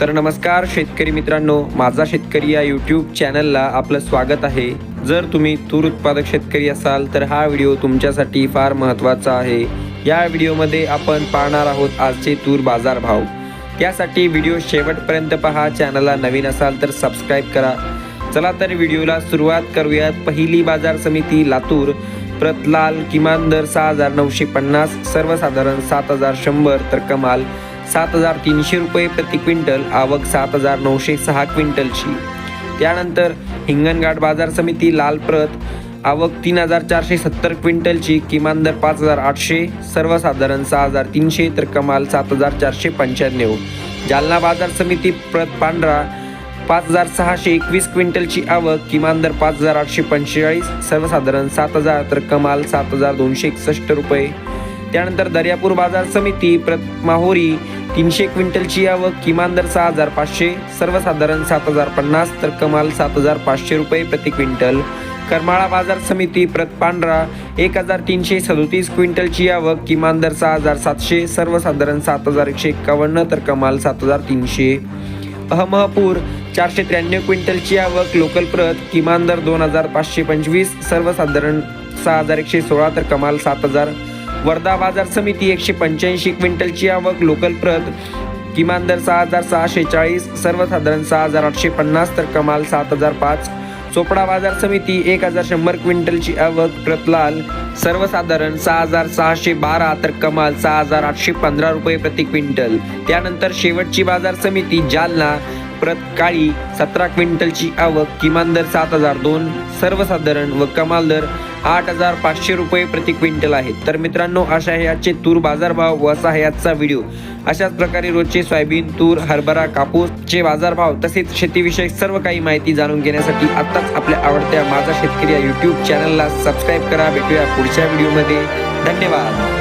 तर नमस्कार शेतकरी मित्रांनो माझा शेतकरी या यूट्यूब चॅनलला आपलं स्वागत आहे. जर तुम्ही तूर उत्पादक शेतकरी असाल तर हा व्हिडिओ तुमच्यासाठी फार महत्त्वाचा आहे. या व्हिडिओमध्ये आपण पाहणार आहोत आजचे तूर बाजार भाव त्यासाठी व्हिडिओ शेवटपर्यंत पहा चॅनलला नवीन असाल तर सबस्क्राईब करा. चला तर व्हिडिओला सुरुवात करूयात. पहिली बाजार समिती लातूर. प्रतलाल किमान दर सहा हजार नऊशे पन्नास सर्वसाधारण सात हजार शंभर तर कमाल. सात हजार तीनशे रुपये प्रति क्विंटल आवक सात हजार नऊशे सहा क्विंटलची. त्यानंतर हिंगणघाट बाजार समिती लाल प्रत आवक तीन हजार चारशे सत्तर क्विंटलची किमान दर पाच हजार आठशे सर्वसाधारण सहा हजार तीनशे तर कमाल सात हजार चारशे पंच्याण्णव. जालना बाजार समिती प्रत पांढरा पाच हजार सहाशे एकवीस क्विंटलची आवक किमान दर पाच हजार आठशे पंचेचाळीस सर्वसाधारण सात हजार तर कमाल सात हजार दोनशे एकसष्ट रुपये. त्यानंतर दर्यापूर बाजार समिती प्रत माहोरी तीनशे क्विंटलची आवक किमान दर सहा हजार पाचशे सर्वसाधारण सात हजार पन्नास तर कमाल सात हजार पाचशे रुपये प्रति क्विंटल. करमाळा बाजार समिती प्रत पांढरा एक हजार तीनशे सदोतीस क्विंटलची आवक किमान दर सहा हजार सातशे सर्वसाधारण सात हजार एकशे एक्कावन्न तर कमाल सात हजार तीनशे. अहमहपूर चारशे त्र्याण्णव क्विंटलची आवक लोकल प्रत किमान दर दोन हजार पाचशे पंचवीस सर्वसाधारण सहा हजार एकशे सोळा तर कमाल सात हजार वर्धा बाजार समिती एकशे पंच्याऐंशी क्विंटलची आवक लोकल प्रत किमान दर सहा हजार सहाशे चाळीस सर्वसाधारण सहा हजार आठशे पन्नास तर कमाल सात हजार पाच. चोपडा बाजार समिती एक हजार शंभर क्विंटलची आवक प्रतलाल सर्वसाधारण सहा हजार सहाशे बारा तर कमाल सहा हजार आठशे पंधरा रुपये प्रति क्विंटल. त्यानंतर शेवटची बाजार समिती जालना प्रत काळी सतरा क्विंटलची आवक किमान दर सात हजार दोन सर्वसाधारण व कमाल दर आठ हजार पाचशे रुपये प्रति क्विंटल आहेत. तर मित्रांनो अशा आहे तूर बाजारभाव व असा आहे व्हिडिओ. अशाच प्रकारे रोजचे सोयाबीन तूर हरभरा कापूसचे बाजारभाव तसेच शेतीविषयक सर्व काही माहिती जाणून घेण्यासाठी आत्ताच आपल्या आवडत्या माझा शेतकरी या यूट्यूब चॅनलला सबस्क्राईब करा. भेटूया पुढच्या व्हिडिओमध्ये. धन्यवाद.